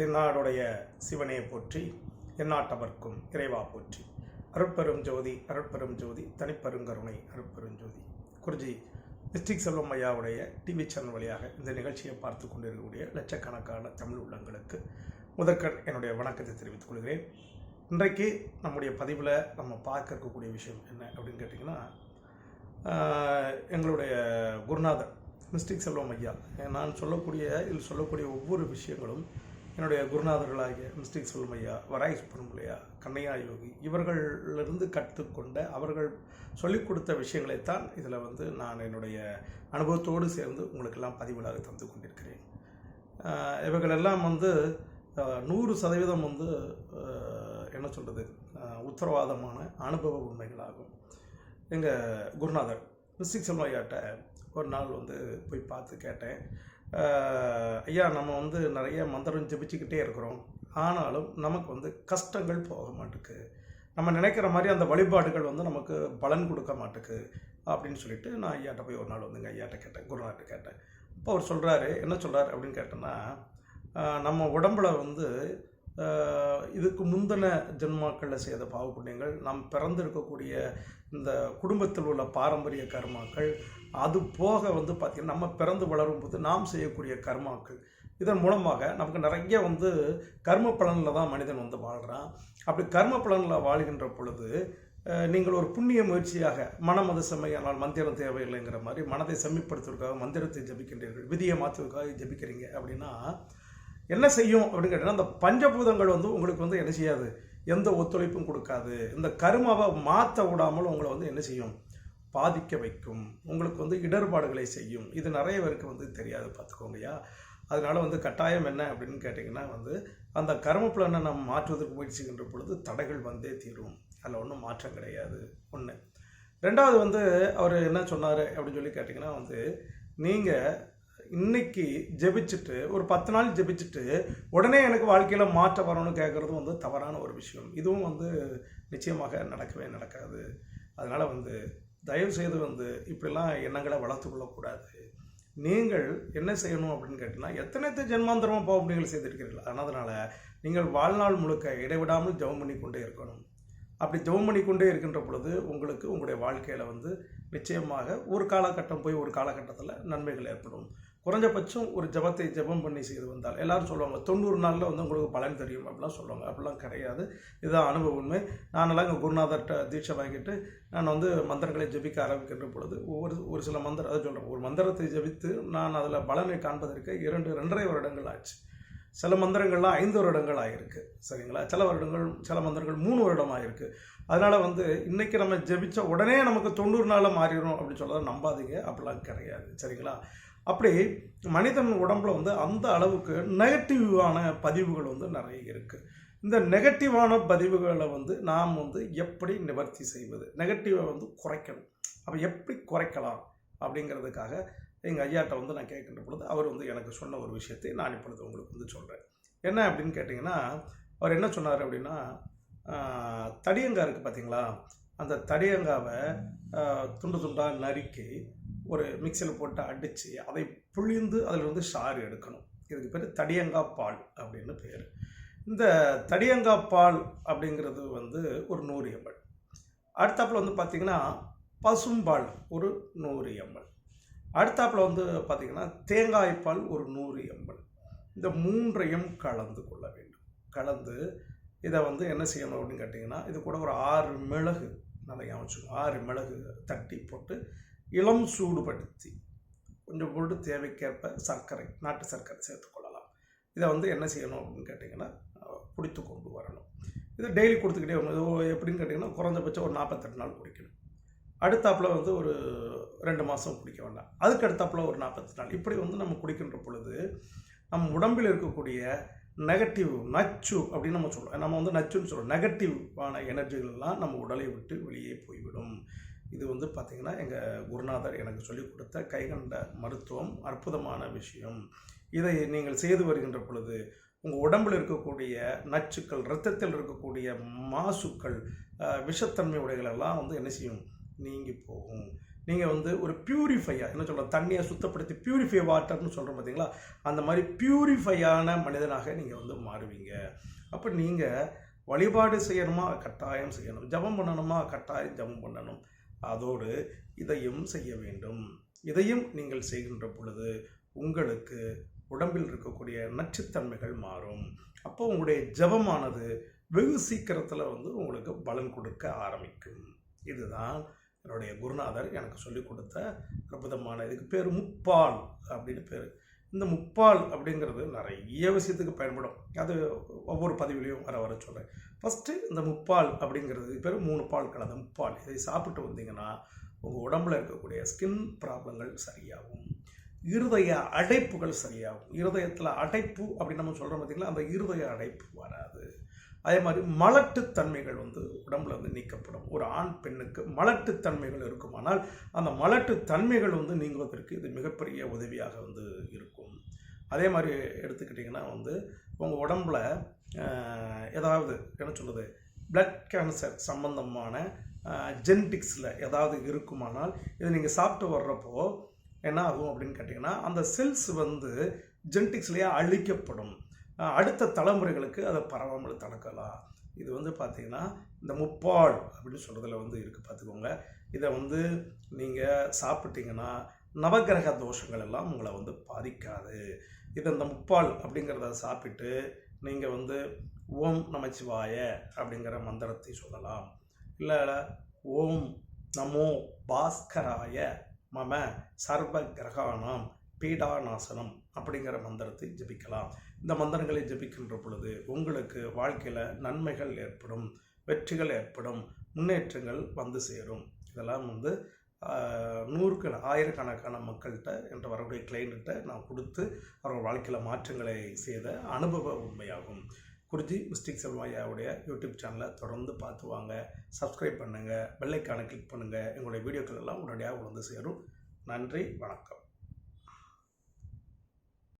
தென்னாடுடைய சிவனே போற்றி எந்நாட்டவர்க்கும் இறைவா போற்றி. அருட்பெரும் ஜோதி அருட்பெரும் ஜோதி தனிப்பெருங்கருணை அருட்பெரும் ஜோதி. குருஜி மிஸ்டிக் செல்வம் ஐயாவுடைய டிவி சேனல் வழியாக இந்த நிகழ்ச்சியை பார்த்து கொண்டிருக்கக்கூடிய லட்சக்கணக்கான தமிழ் உள்ளங்களுக்கு முதற்கண் என்னுடைய வணக்கத்தை தெரிவித்துக் கொள்கிறேன். இன்றைக்கு நம்முடைய பதிவில் நம்ம பார்க்க இருக்கக்கூடிய விஷயம் என்ன அப்படின்னு கேட்டிங்கன்னா எங்களுடைய குருநாதர் மிஸ்டிக் செல்வம் ஐயா. நான் சொல்லக்கூடிய இதில் சொல்லக்கூடிய ஒவ்வொரு விஷயங்களும் என்னுடைய குருநாதர்களாகிய மிஸ்டிக் செல்வம் வராய் சுப்பிரமணியா கண்ணையா யோகி இவர்களிலிருந்து கற்றுக்கொண்ட அவர்கள் சொல்லிக் கொடுத்த விஷயங்களைத்தான் இதில் வந்து நான் என்னுடைய அனுபவத்தோடு சேர்ந்து உங்களுக்கெல்லாம் பதிவுகளாக தந்து கொண்டிருக்கிறேன். இவர்களெல்லாம் வந்து நூறு சதவீதம் வந்து என்ன சொல்கிறது உத்தரவாதமான அனுபவ உண்மைகளாகும். எங்கள் குருநாதர் மிஸ்டிக் செல்வம் ஒரு நாள் வந்து போய் பார்த்து கேட்டேன். ஐயா நம்ம வந்து நிறைய மந்திரம் ஜெபிச்சுக்கிட்டே இருக்கிறோம். ஆனாலும் நமக்கு வந்து கஷ்டங்கள் போக மாட்டுக்கு. நம்ம நினைக்கிற மாதிரி அந்த வழிபாடுகள் வந்து நமக்கு பலன் கொடுக்க மாட்டுக்கு அப்படின்னு சொல்லிட்டு நான் ஐயாட்ட போய் ஒரு நாள் வந்துங்க ஐயாட்ட கேட்டேன் குருநாட்ட கேட்டேன். அப்போ அவர் சொல்கிறாரு என்ன சொல்கிறார் அப்படின்னு கேட்டேன்னா நம்ம உடம்புல வந்து இதுக்கு முந்தின ஜென்மாக்களில் செய்த பாவ புண்ணியங்கள் நாம் பிறந்திருக்கக்கூடிய இந்த குடும்பத்தில் உள்ள பாரம்பரிய கர்மாக்கள் அது போக வந்து பார்த்திங்கன்னா நம்ம பிறந்து வளரும்போது நாம் செய்யக்கூடிய கர்மாக்கள். இதன் மூலமாக நமக்கு நிறைய வந்து கர்ம பலனில் தான் மனிதன் வந்து வாழ்கிறான் அப்படி கர்ம பலனில் வாழ்கின்ற பொழுது நீங்கள் ஒரு புண்ணிய முயற்சியாக மனமது செம்மையானால் மந்திரம் தேவையில்லைங்கிற மாதிரி மனதை செம்மிப்படுத்துவதற்காக மந்திரத்தை ஜபிக்கின்றீர்கள் விதியை மாற்றுவதற்காக ஜபிக்கிறீங்க அப்படின்னா என்ன செய்யும் அப்படின்னு கேட்டீங்கன்னா அந்த பஞ்சபூதங்கள் வந்து உங்களுக்கு வந்து என்ன செய்யாது? எந்த ஒத்துழைப்பும் கொடுக்காது. இந்த கருமாவை மாற்ற விடாமல் உங்களை வந்து என்ன செய்யும்? பாதிக்க வைக்கும். உங்களுக்கு வந்து இடர்பாடுகளை செய்யும். இது நிறைய பேருக்கு வந்து தெரியாது பார்த்துக்கோங்கய்யா அதனால வந்து கட்டாயம் என்ன அப்படின்னு கேட்டிங்கன்னா வந்து அந்த கர்ம பலனை நம்ம மாற்றுவதற்கு முயற்சிக்கின்ற பொழுது தடைகள் வந்தே தீரும். அதில் ஒன்றும் மாற்றம் கிடையாது. ஒன்று ரெண்டாவது வந்து அவர் என்ன சொன்னார் அப்படின்னு சொல்லி கேட்டிங்கன்னா வந்து நீங்கள் இன்னைக்கு ஜெபிச்சுட்டு ஒரு பத்து நாள் ஜெபிச்சுட்டு உடனே எனக்கு வாழ்க்கையில் மாற்றம் வரணும்னு கேட்குறது வந்து தவறான ஒரு விஷயம். இதுவும் வந்து நிச்சயமாக நடக்கவே நடக்காது. அதனால் வந்து தயவு செய்து வந்து இப்படிலாம் எண்ணங்களை வளர்த்து கொள்ளக்கூடாது. நீங்கள் என்ன செய்யணும் அப்படின்னு கேட்டிங்கன்னா எத்தனை ஜென்மாந்திரமாக பாவ நீங்கள் செய்திருக்கிறீர்கள். அதனால் நீங்கள் வாழ்நாள் முழுக்க இடைவிடாமல் ஜெபம் பண்ணி கொண்டே இருக்கணும். அப்படி ஜெபம் பண்ணி கொண்டே இருக்கின்ற பொழுது உங்களுக்கு உங்களுடைய வாழ்க்கையில் வந்து நிச்சயமாக ஒரு காலகட்டம் போய் ஒரு காலகட்டத்தில் நன்மைகள் ஏற்படும். குறைஞ்சபட்சம் ஒரு ஜெபத்தை ஜெபம் பண்ணி செய்து வந்தால். எல்லாரும் சொல்லுவாங்க தொண்ணூறு நாளில் வந்து உங்களுக்கு பலன் தெரியும் அப்படிலாம் சொல்லுவாங்க. அப்படிலாம் கிடையாது. இதுதான் அனுபவ உண்மை. நானெல்லாம் இங்கே குருநாதர்கிட்ட தீட்சை வாங்கிட்டு நான் வந்து மந்திரங்களை ஜெபிக்க ஆரம்பிக்கின்ற பொழுது ஒவ்வொரு ஒரு சில மந்திரம் அதை சொல்கிறேன் ஒரு மந்திரத்தை ஜெபித்து நான் அதில் பலனை காண்பதற்கு இரண்டு ரெண்டரை வருடங்கள் ஆச்சு. சில மந்திரங்கள்லாம் ஐந்து வருடங்கள் ஆகிருக்கு சரிங்களா? சில வருடங்கள் சில மந்திரங்கள் மூணு வருடம் ஆகிருக்கு அதனால் வந்து இன்றைக்கி நம்ம ஜெபித்த உடனே நமக்கு தொண்ணூறு நாளில் மாறிடும் அப்படின்னு சொல்கிறத நம்பாதீங்க. அப்படிலாம் கிடையாது. சரிங்களா? அப்படி மனிதன் உடம்புல வந்து அந்த அளவுக்கு நெகட்டிவான பதிவுகள் வந்து நிறைய இருக்குது இந்த நெகட்டிவான பதிவுகளை வந்து நாம் வந்து எப்படி நிவர்த்தி செய்வது? நெகட்டிவை வந்து குறைக்கணும். அப்போ எப்படி குறைக்கலாம்? அப்படிங்கிறதுக்காக எங்கள் ஐயாட்ட வந்து நான் கேட்கின்ற பொழுது அவர் வந்து எனக்கு சொன்ன ஒரு விஷயத்தை நான் இப்பொழுது உங்களுக்கு வந்து சொல்கிறேன் என்ன அப்படின்னு கேட்டிங்கன்னா அவர் என்ன சொன்னார் அப்படின்னா தடியங்கா தடியங்காய் இருக்குது பார்த்தீங்களா அந்த தடியங்காவை துண்டு துண்டாக நறுக்கி ஒரு மிக்சியில் போட்டு அடித்து அதை புழிந்து அதில் சாறு எடுக்கணும். இதுக்கு பேர் தடியங்காய் பால் அப்படின்னு பேர். இந்த தடியங்காய் பால் அப்படிங்கிறது வந்து ஒரு நூறு எம்எல். அடுத்தாப்பில் வந்து பார்த்திங்கன்னா பசும்பால் ஒரு நூறு எம்எல். அடுத்தாப்பில் வந்து பார்த்திங்கன்னா தேங்காய் பால் ஒரு நூறு எம்எல். இந்த மூன்றையும் கலந்து கொள்ள வேண்டும். கலந்து இதை வந்து என்ன செய்யணும் அப்படின்னு கேட்டிங்கன்னா இது கூட ஒரு ஆறு மிளகு நல்லா ஞாபகம் ஆறு மிளகு தட்டி போட்டு இளம் சூடுபடுத்தி கொஞ்சம் போட்டு தேவைக்கேற்ப சர்க்கரை நாட்டு சர்க்கரை சேர்த்துக்கொள்ளலாம் இதை வந்து என்ன செய்யணும் அப்படின்னு கேட்டிங்கன்னா பிடித்து கொண்டு வரணும். இது டெய்லி கொடுத்துக்கிட்டே வரணும். இது எப்படின்னு கேட்டிங்கன்னா குறைஞ்சபட்சம் ஒரு நாற்பத்தெட்டு நாள் குடிக்கணும். அடுத்தாப்புல வந்து ஒரு ரெண்டு மாதம் குடிக்க வேண்டாம். அதுக்கு அடுத்தாப்புல ஒரு நாற்பத்தி நாள் இப்படி வந்து நம்ம குடிக்கின்ற பொழுது நம் உடம்பில் இருக்கக்கூடிய நெகட்டிவ் நச்சு அப்படின்னு நம்ம சொல்கிறோம் நம்ம வந்து நச்சுன்னு சொல்கிறோம் நெகட்டிவான எனர்ஜிகள்லாம் நம்ம உடலை விட்டு வெளியே போய்விடும். இது வந்து பார்த்திங்கன்னா எங்கள் குருநாதர் எனக்கு சொல்லிக் கொடுத்த கைகண்ட மருத்துவம் அற்புதமான விஷயம். இதை நீங்கள் செய்து வருகின்ற பொழுது உங்கள் உடம்பில் இருக்கக்கூடிய நச்சுக்கள் இரத்தத்தில் இருக்கக்கூடிய மாசுக்கள் விஷத்தன்மை உடைகளெல்லாம் வந்து என்ன செய்யும்? நீங்கி போகும். நீங்கள் வந்து ஒரு பியூரிஃபையாக என்ன சொல்கிறோம் தண்ணியை சுத்தப்படுத்தி பியூரிஃபை வாட்டர்னு சொல்கிறோம் பார்த்தீங்களா அந்த மாதிரி பியூரிஃபையான மனிதனாக நீங்கள் வந்து மாறுவீங்க. அப்போ நீங்கள் வழிபாடு செய்யணுமா? கட்டாயம் செய்யணும். ஜெபம் பண்ணணுமா? கட்டாயம் ஜெபம் பண்ணணும். அதோடு இதையும் செய்ய வேண்டும். இதையும் நீங்கள் செய்கின்ற பொழுது உங்களுக்கு உடம்பில் இருக்கக்கூடிய நச்சுத்தன்மைகள் மாறும். அப்போ உங்களுடைய ஜெபமானது வெகு சீக்கிரத்தில் வந்து உங்களுக்கு பலன் கொடுக்க ஆரம்பிக்கும். இதுதான் என்னுடைய குருநாதர் எனக்கு சொல்லிக் கொடுத்த அற்புதமான இதுக்கு பேர் முப்பால் அப்படின்னு பேர். இந்த முப்பால் அப்படிங்கிறது நிறைய விஷயத்துக்கு பயன்படும். அது ஒவ்வொரு பதிவிலையும் வர வர சொல்கிறேன் ஃபஸ்ட்டு இந்த முப்பால் அப்படிங்கிறது பேர் மூணு பால் கலந்த முப்பால். இதை சாப்பிட்டு வந்தீங்கன்னா உங்கள் உடம்புல இருக்கக்கூடிய ஸ்கின் ப்ராப்ளங்கள் சரியாகும். இருதய அடைப்புகள் சரியாகும். இருதயத்தில் அடைப்பு அப்படின்னு நம்ம சொல்கிறோம் பார்த்திங்களா அந்த இருதய அடைப்பு வராது. அதே மாதிரி மலட்டுத்தன்மைகள் வந்து உடம்புல வந்து நீக்கப்படும். ஒரு ஆண் பெண்ணுக்கு மலட்டுத்தன்மைகள் இருக்குமானால் அந்த மலட்டுத்தன்மைகள் வந்து நீங்குவதற்கு இது மிகப்பெரிய உதவியாக வந்து இருக்கும். அதே மாதிரி எடுத்துக்கிட்டிங்கன்னா வந்து உங்கள் உடம்புல ஏதாவது என்ன சொல்கிறது பிளட் கேன்சர் சம்பந்தமான ஜெனட்டிக்ஸில் ஏதாவது இருக்குமானால் இதை நீங்கள் சாப்பிட்டு வர்றப்போ என்ன ஆகும் அப்படின்னு கேட்டிங்கன்னா அந்த செல்ஸ் வந்து ஜெனட்டிக்ஸ்லேயே அழிக்கப்படும். அடுத்த தலைமுறைகளுக்கு அதை பரவாமல் தடுக்கலாம். இது வந்து பார்த்தீங்கன்னா இந்த முப்பால் அப்படின்னு சொல்கிறதுல வந்து இருக்குது பார்த்துக்கோங்க. இதை வந்து நீங்கள் சாப்பிட்டீங்கன்னா நவக்கிரக தோஷங்கள் எல்லாம் உங்களை வந்து பாதிக்காது. இது இந்த முப்பால் அப்படிங்கிறத சாப்பிட்டு நீங்கள் வந்து ஓம் நமச்சிவாய அப்படிங்கிற மந்திரத்தை சொல்லலாம். இல்லை ஓம் நமோ பாஸ்கராய மம சர்வ கிரகானாம் பீடாநாசனம் அப்படிங்கிற மந்திரத்தை ஜெபிக்கலாம். இந்த மந்திரங்களை ஜெபிக்கின்ற பொழுது உங்களுக்கு வாழ்க்கையில் நன்மைகள் ஏற்படும் வெற்றிகள் ஏற்படும் முன்னேற்றங்கள் வந்து சேரும். இதெல்லாம் வந்து நூறுக்கு ஆயிரக்கணக்கான மக்கள்கிட்ட என்ற வரக்கூடிய கிளைண்ட்ட நான் கொடுத்து அவர்கள் வாழ்க்கையில் மாற்றங்களை செய்த அனுபவ உண்மையாகும். குருஜி மிஸ்டிக் செல்வாயாவுடைய யூடியூப் சேனலை தொடர்ந்து பார்த்து வாங்க சப்ஸ்கிரைப் பண்ணுங்கள் பெல்லைக்கான கிளிக் பண்ணுங்கள் எங்களுடைய வீடியோக்கள் எல்லாம் உடனடியாக வந்து சேரும். நன்றி வணக்கம்.